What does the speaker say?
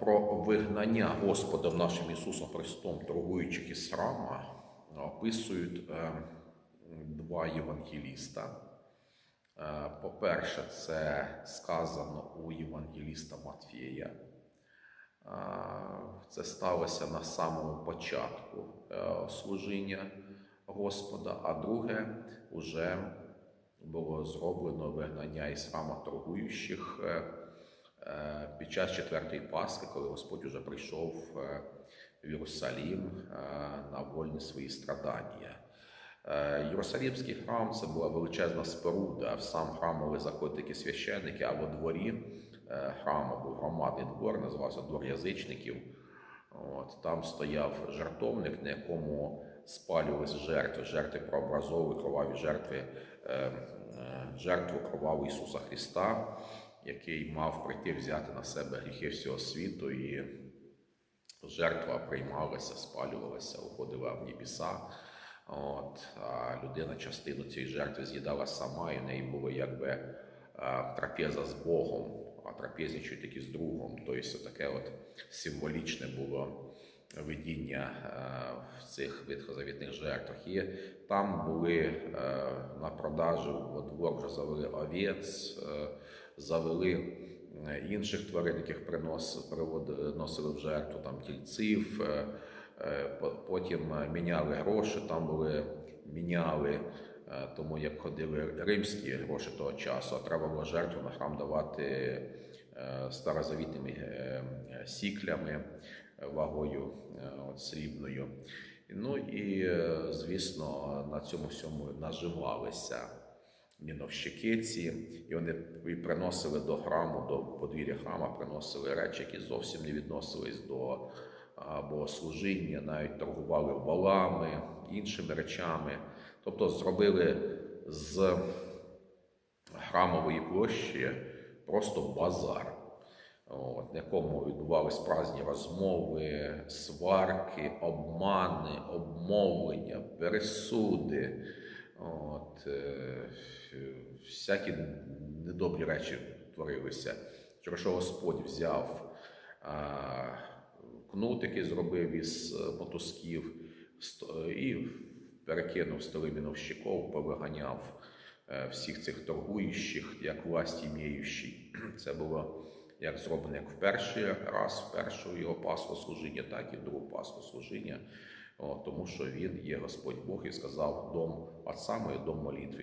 про вигнання Господом нашим Ісусом Христом, торгуючих із храма, описують е, два євангеліста. Е, По-перше, це сказано у Євангеліста Матфія. Е, Це сталося на самому початку служіння Господа, а друге вже було зроблено вигнання із храма торгуючих під час четвертої Пасхи, коли Господь уже прийшов е, в Єрусалім е, на вольні свої страдання. Е, Єрусалімський храм це була величезна споруда. В сам храм могли заходити священники, а во дворі е, храму був громадний двор, називався двор язичників. От, там стояв жертовник, на якому спалювалися жертви, жертви прообразовували кроваві жертви, е, е, жертву кроваву Ісуса Христа, який мав прийти взяти на себе гріхи всього світу, і жертва приймалася, спалювалася, уходила в небеса. От, а людина частину цієї жертви з'їдала сама, і в неї було якби е, трапеза з Богом, а трапезничають тільки з другом. Тобто таке от символічне було видіння е, в цих ветхозавітних жертвах. І там були е, на продажу, во двор вже завели овець, завели е, інших тварин, яких принос, привод- носили в жертву, там тільців. е, Е, по- Потім міняли гроші, там були міняли, тому як ходили римські гроші того часу, а треба було жертву на храм давати старозавітними сіклями вагою от, срібною. Ну і, звісно, на цьому всьому наживалися міновщики ці, і вони приносили до храму, до подвір'я храма, приносили речі, які зовсім не відносились до богослужіння, навіть торгували волами, іншими речами. Тобто зробили з храмової площі просто базар, от, на якому відбувались праздні розмови, сварки, обмани, обмовлення, пересуди. От, е, всякі недобрі речі творилися. Через Господь взяв кнут, який зробив із е, мотузків, і перекинув столи міновщиков, повиганяв е, всіх цих торгуючих, як власть іміючі. Це було як зроблено як в перший раз, в першу його пасху служіння, так і в другу пасху служіння. Тому що він є Господь Бог і сказав дом а саме дом молитви.